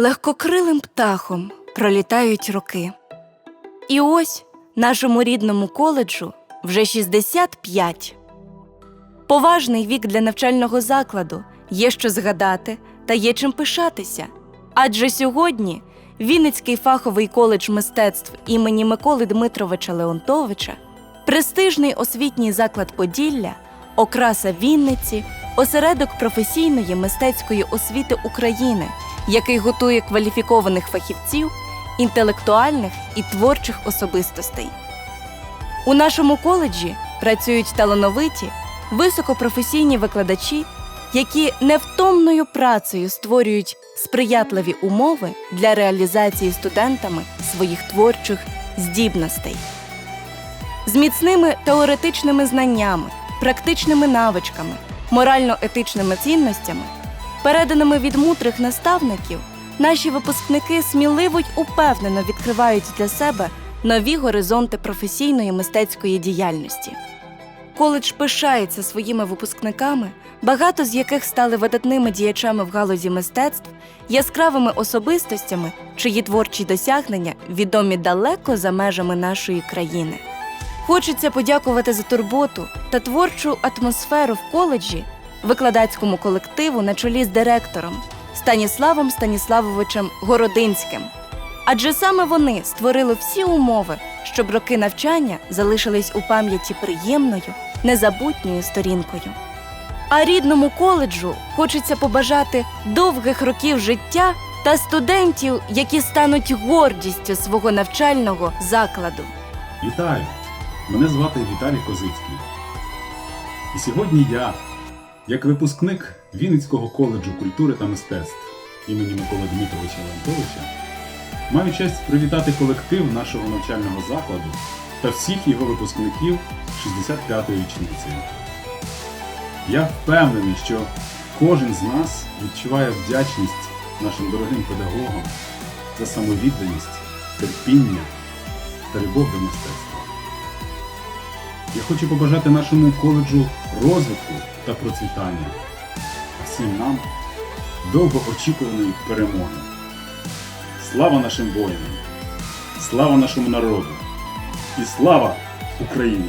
Легкокрилим птахом пролітають роки. І ось нашому рідному коледжу вже 65. Поважний вік для навчального закладу є що згадати та є чим пишатися. Адже сьогодні Вінницький фаховий коледж мистецтв імені Миколи Дмитровича Леонтовича, престижний освітній заклад Поділля, окраса Вінниці, осередок професійної мистецької освіти України, який готує кваліфікованих фахівців, інтелектуальних і творчих особистостей. У нашому коледжі працюють талановиті, високопрофесійні викладачі, які невтомною працею створюють сприятливі умови для реалізації студентами своїх творчих здібностей. З міцними теоретичними знаннями, практичними навичками, морально-етичними цінностями, переданими від мудрих наставників, наші випускники сміливо й упевнено відкривають для себе нові горизонти професійної мистецької діяльності. Коледж пишається своїми випускниками, багато з яких стали видатними діячами в галузі мистецтв, яскравими особистостями, чиї творчі досягнення відомі далеко за межами нашої країни. Хочеться подякувати за турботу та творчу атмосферу в коледжі, викладацькому колективу на чолі з директором Станіславом Станіславовичем Городинським. Адже саме вони створили всі умови, щоб роки навчання залишились у пам'яті приємною, незабутньою сторінкою. А рідному коледжу хочеться побажати довгих років життя та студентів, які стануть гордістю свого навчального закладу. Вітаю! Мене звати Віталій Козицький. І сьогодні я, як випускник Вінницького коледжу культури та мистецтв імені Миколи Дмитровича Леонтовича, маю честь привітати колектив нашого навчального закладу та всіх його випускників 65-ї річниці. Я впевнений, що кожен з нас відчуває вдячність нашим дорогим педагогам за самовідданість, терпіння та любов до мистецтва. Я хочу побажати нашому коледжу розвитку та процвітання, всім нам довгоочікуваної перемоги. Слава нашим воїнам! Слава нашому народу! І слава Україні!